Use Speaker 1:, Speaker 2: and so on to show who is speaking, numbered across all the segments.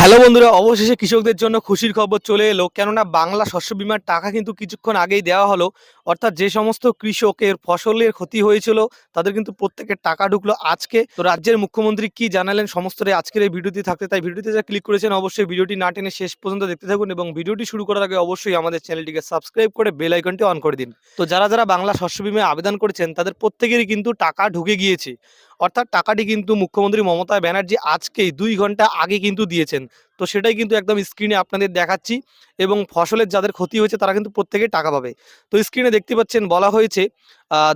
Speaker 1: Hello বন্ধুরা, অবশেষে কৃষকদের জন্য খুশির খবর চলে এলো। কেননা বাংলা শস্য বিমার টাকা কিন্তু কিছুক্ষণ আগেই দেওয়া হলো। অর্থাৎ যে সমস্ত কৃষকের ফসলের ক্ষতি হয়েছিল, তাদের কিন্তু প্রত্যেকের টাকা ঢুকলো আজকে। তো রাজ্যের মুখ্যমন্ত্রী কি জানালেন সমস্তটাই আজকের এই ভিডিওটি থাকতে। তাই ভিডিওতে যা ক্লিক করেছেন অবশ্যই ভিডিওটি না টেনে শেষ পর্যন্ত দেখতে থাকুন এবং ভিডিওটি শুরু করার আগে অবশ্যই আমাদের চ্যানেলটিকে সাবস্ক্রাইব করে বেল আইকনটি অন করে দিন। তো যারা যারা বাংলা শস্য বিমায় আবেদন করেছেন, তাদের প্রত্যেকেরই কিন্তু টাকা ঢুকে গিয়েছে। অর্থাৎ টাকাটি কিন্তু মুখ্যমন্ত্রী মমতা ব্যানার্জি আজকেই দুই ঘণ্টা আগে কিন্তু দিয়েছেন। তো সেটাই কিন্তু একদম স্ক্রিনে আপনাদের দেখাচ্ছি এবং ফসলের যাদের ক্ষতি হয়েছে তারা কিন্তু প্রত্যেকে টাকা পাবে। তো স্ক্রিনে দেখতে পাচ্ছেন বলা হয়েছে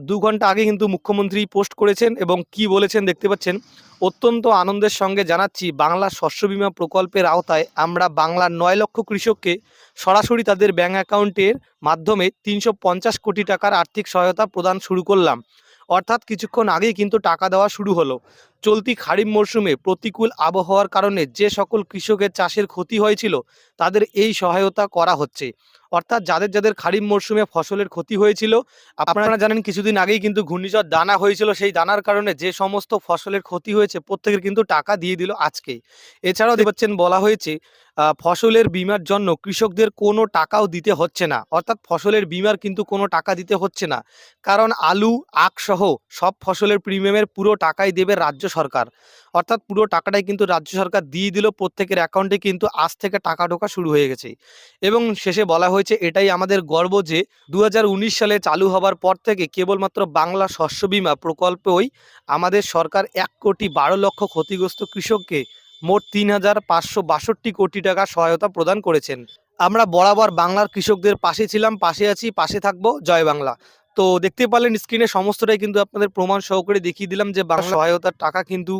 Speaker 1: দু ঘণ্টা আগে কিন্তু মুখ্যমন্ত্রী পোস্ট করেছেন এবং কি বলেছেন দেখতে পাচ্ছেন, অত্যন্ত আনন্দের সঙ্গে জানাচ্ছি, বাংলা শস্য বিমা প্রকল্পের আওতায় আমরা বাংলার নয় লক্ষ কৃষককে সরাসরি তাদের ব্যাঙ্ক অ্যাকাউন্টের মাধ্যমে তিনশো পঞ্চাশ কোটি টাকার আর্থিক সহায়তা প্রদান শুরু করলাম। অর্থাৎ কিছুক্ষণ আগেই কিন্তু টাকা দেওয়া শুরু হলো। চলতি খারিফ মরশুমে প্রতিকূল আবহাওয়ার কারণে যে সকল কৃষকের চাষের ক্ষতি হয়েছিল, তাদের এই সহায়তা করা হচ্ছে। অর্থাৎ যাদের যাদের খারিফ মরশুমে ফসলের ক্ষতি হয়েছিল, আপনারা জানেন কিছুদিন আগেই কিন্তু ঘূর্ণিঝড় দানা হয়েছিল, সেই দানার কারণে যে সমস্ত ফসলের ক্ষতি হয়েছে, প্রত্যেকের কিন্তু টাকা দিয়ে দিল আজকেই এছাড়াও দেখতে পাচ্ছেন, বলা হয়েছে ফসলের বীমার জন্য কৃষকদের কোনো টাকাও দিতে হচ্ছে না। অর্থাৎ ফসলের বীমার কিন্তু কোনো টাকা দিতে হচ্ছে না। কারণ আলু, আখ সহ সব ফসলের প্রিমিয়ামের পুরো টাকাই দেবে রাজ্য সরকার। অর্থাৎ পুরো টাকাটাই কিন্তু রাজ্য সরকার দিয়ে দিল, প্রত্যেকের অ্যাকাউন্টে কিন্তু আজ থেকে টাকা ঢোকা শুরু হয়ে গেছে। এবং শেষে বলা হয়েছে, এটাই আমাদের গর্ব যে দু হাজার উনিশ সালে চালু হবার পর থেকে কেবলমাত্র বাংলা শস্য বীমা প্রকল্পই আমাদের সরকার এক কোটি বারো লক্ষ ক্ষতিগ্রস্ত কৃষককে মোট তিন হাজার পাঁচশো বাষট্টি কোটি টাকা সহায়তা প্রদান করেছেন। আমরা বরাবর বাংলার কৃষকদের পাশে ছিলাম, পাশে আছি, পাশে থাকব। জয় বাংলা। তো দেখতে পারলেন স্ক্রিনে সমস্তটাই কিন্তু আপনাদের প্রমাণ সহকারে দেখিয়ে দিলাম যে বাংলা সহায়তার টাকা কিন্তু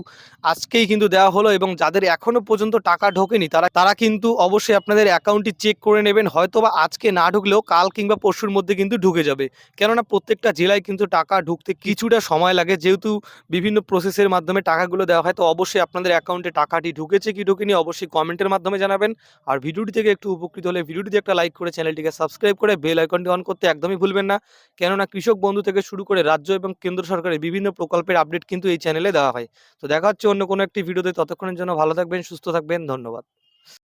Speaker 1: আজকেই কিন্তু দেওয়া হলো এবং যাদের এখনও পর্যন্ত টাকা ঢোকেনি তারা তারা কিন্তু অবশ্যই আপনাদের অ্যাকাউন্টটি চেক করে নেবেন। হয়তোবা আজকে না ঢুকলেও কাল কিংবা পরশুর মধ্যে কিন্তু ঢুকে যাবে। কেননা প্রত্যেকটা জেলায় কিন্তু টাকা ঢুকতে কিছুটা সময় লাগে। যেহেতু বিভিন্ন প্রসেসের মাধ্যমে টাকাগুলো দেওয়া হয় তো অবশ্যই আপনাদের অ্যাকাউন্টে টাকাটি ঢুকেছে কি ঢুকেনি অবশ্যই কমেন্টের মাধ্যমে জানাবেন। আর ভিডিওটি থেকে একটু উপকৃত হলে ভিডিওটিতে একটা লাইক করে চ্যানেলটিকে সাবস্ক্রাইব করে বেল আইকনটি অন করতে একদমই ভুলবেন না। কেননা কৃষক বন্ধু থেকে শুরু করে রাজ্য এবং কেন্দ্র সরকারের বিভিন্ন প্রকল্পের আপডেট কিন্তু এই চ্যানেলে দেওয়া হয়। তো দেখা হচ্ছে অন্য কোনো একটি ভিডিওতে, ততক্ষণের জন্য ভালো থাকবেন, সুস্থ থাকবেন, ধন্যবাদ।